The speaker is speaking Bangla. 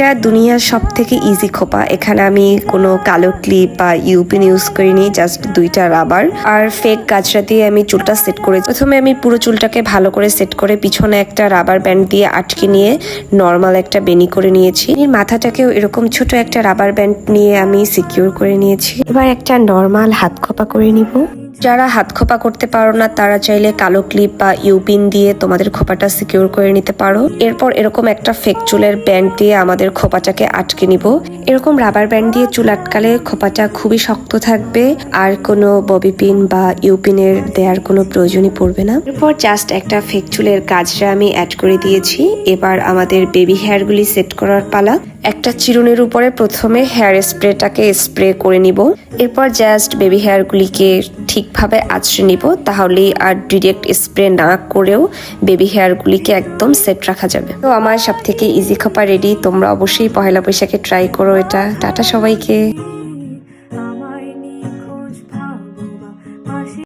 এটা দুনিয়ার সব থেকে ইজি খোপা। এখানে আমি কোনো কালো ক্লিপ বা ইউপিন ইউজ করিনি জাস্ট দুইটা রাবার আর ফেক গাছরা দিয়ে আমি চুলটা সেট করে প্রথমে আমি পুরো চুলটাকে ভালো করে সেট করে পিছনে একটা রাবার ব্যান্ড দিয়ে আটকে নিয়ে নর্মাল একটা বেনি করে নিয়েছি। মাথাটাকেও এরকম ছোট একটা রাবার ব্যান্ড নিয়ে আমি সিকিউর করে নিয়েছি। এবার একটা নর্মাল হাত খোপা করে নিব। যারা হাত খোপা করতে পারো না, তারা চাইলে কালো ক্লিপ বা ইউপিন দিয়ে তোমাদের খোপাটা সিকিউর করে নিতে পারো। এরপর এরকম একটা ফেক চুলের ব্যান্ড দিয়ে আমাদের খোপাটাকে আটকে নিব। এরকম রাবার ব্যান্ড দিয়ে চুল আটকালে খোপাটা খুবই শক্ত থাকবে, আর কোনো ববি পিন বা ইউপিনের দেওয়ার কোনো প্রয়োজনই পড়বে না। এরপর জাস্ট একটা ফেক চুলের গাছটা আমি অ্যাড করে দিয়েছি। এবার আমাদের বেবি হেয়ারগুলি সেট করার পালা। একটা চিরুনির উপরে প্রথমে হেয়ার স্প্রেটাকে স্প্রে করে নিব। এরপর জাস্ট বেবি হেয়ারগুলিকে ঠিকভাবে আছড়ে নিব, তাহলেই আর ডিরেক্ট স্প্রে না করেও বেবি হেয়ারগুলিকে একদম সেট রাখা যাবে। তো আমার সব থেকে ইজি খোপা রেডি তোমরা অবশ্যই পহেলা বৈশাখে ট্রাই করো এটা। টাটা সবাইকে।